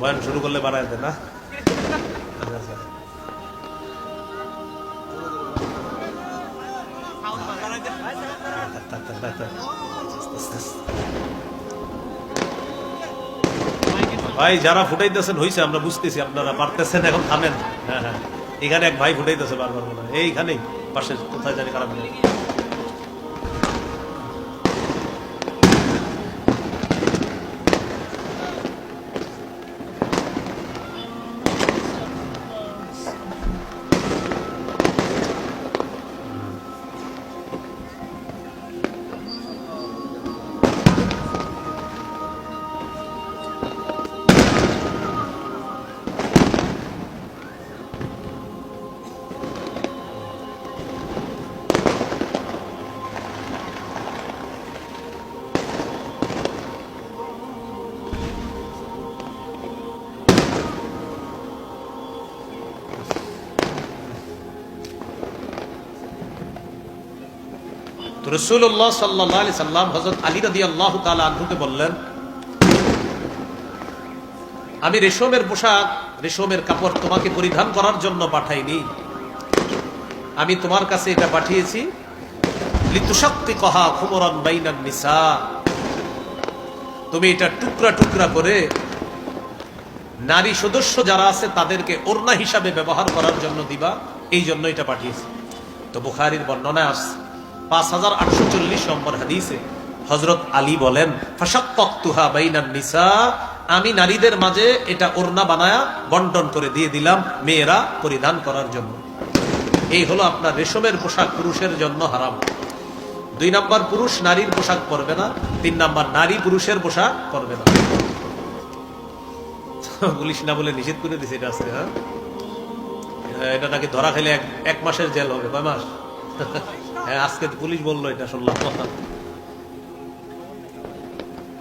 বয়ান শুরু করলে দেয় না। ভাই, যারা ফুটাইতেছেন, হইছে, আমরা বুঝতেছি, আপনারা পারতেছেন, এখন থামেন। হ্যাঁ হ্যাঁ। এখানে এক ভাই ফুটাইতেছে বারবার মনে হয়। এইখানেই, পাশে, কোথায় জানি খারাপ রসুল্লাহ সাল্লাহ সাল্লাম হজরত আলী রদি আল্লাহ তালা আনহুকে বললেন আমি রেশমের পোশাক, রেশমের কাপড় তোমাকে পরিধান করার জন্য পাঠাইনি। আমি তোমার কাছে এটা পাঠিয়েছি। লিতুশক্তি কহা খুমরান বাইনান নিসা। তুমি এটা টুকরা টুকরা করে নারী সদস্য যারা আছে তাদেরকে ওড়না হিসাবে ব্যবহার করার জন্য দিবা, এই জন্য এটা পাঠিয়েছি। তো বুখারির বর্ণনায় আসছে, পাঁচ হাজার আটশো চল্লিশ নম্বর হাদিসে হজরত আলী বলেন ফাশাক্তুহা বাইনান নিসা আমি নারীদের মাঝে এটা ওড়না বানায়া বন্টন করে দিয়ে দিলাম মেয়েরা পরিধান করার জন্য। এই হলো আপনার রেশমের পোশাক পুরুষের জন্য হারাম। দুই নাম্বার পুরুষ নারীর পোশাক পরবে না, তিন নাম্বার নারী পুরুষের পোশাক পরবে না। পুলিশ না বলে নিষেধ করে দিছে এটা আজকে হ্যাঁ? এটা নাকি ধরা খেলে এক মাসের জেল হবে, কয় মাস? হ্যাঁ আজকে পুলিশ বলল এটা শুনলাম।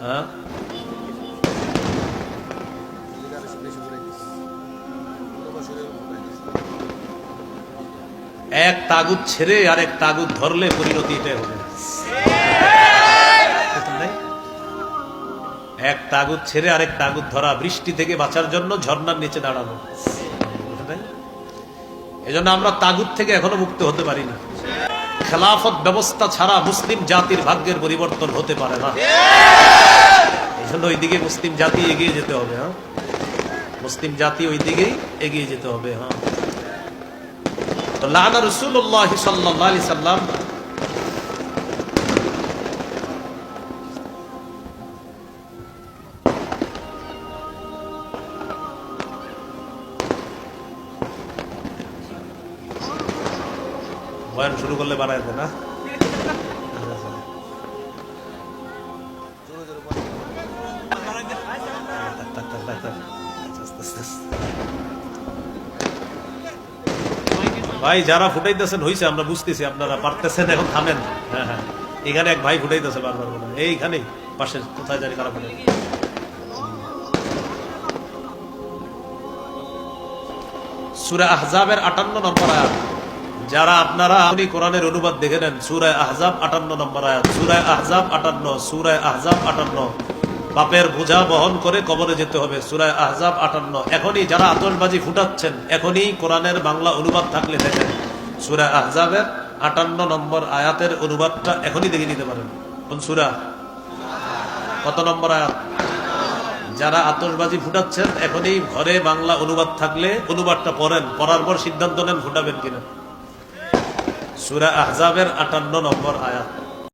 হ্যাঁ? এক তাগুদ ছেড়ে আর এক তাগুদ ধরলে পরিণতি এটাই হবে। এক তাগুদ ছেড়ে আরেক তাগুদ ধরা, বৃষ্টি থেকে বাঁচার জন্য ঝর্ণার নিচে দাঁড়ানো? এজন্য আমরা তাগুদ থেকে এখনও মুক্ত হতে পারি না খেলাফত ব্যবস্থা ছাড়া মুসলিম জাতির ভাগ্যের পরিবর্তন হতে পারে না। এই জন্য ওইদিকে মুসলিম জাতি এগিয়ে যেতে হবে হ্যাঁ? মুসলিম জাতি ওই দিকেই এগিয়ে যেতে হবে হ্যাঁ। শুরু করলে দেয় না ভাই, যারা ফুটাইতেছেন, হইছে, আমরা বুঝতেছি, আপনারা পারতেছেন এখন, থামেন। হ্যাঁ হ্যাঁ। এখানে এক ভাই ফুটাইতেছে বারবার হয়। এইখানেই পাশে কোথায় জানি হবে সুরা আহজাবের আটান্ন নম্বর আয়াত। যারা আপনারা আপনি কোরআনের অনুবাদ দেখে নেন সুরায় আহজাব আটান্ন নম্বর আয়াত। সুরায় আহজাব আটান্ন সুরায় আহজাব আটান্ন। বাপের বোঝা বহন করে কবরে যেতে হবে। সুরায় আহজাব আটান্ন। এখনই যারা আতসবাজি ফুটাচ্ছেন, এখনই কোরআনের বাংলা অনুবাদ থাকলে দেখেন। সুরায় আহজাবের আটান্ন নম্বর আয়াতের অনুবাদটা এখনই দেখে নিতে পারেন। কোন সুরা? কত নম্বর আয়াত? যারা আতশবাজি ফুটাচ্ছেন, এখনই ঘরে বাংলা অনুবাদ থাকলে অনুবাদটা পড়েন। পড়ার পর সিদ্ধান্ত নেন, ফুটাবেন কিনা। সুরা আহজাবের আটান্ন নম্বর আয়াত।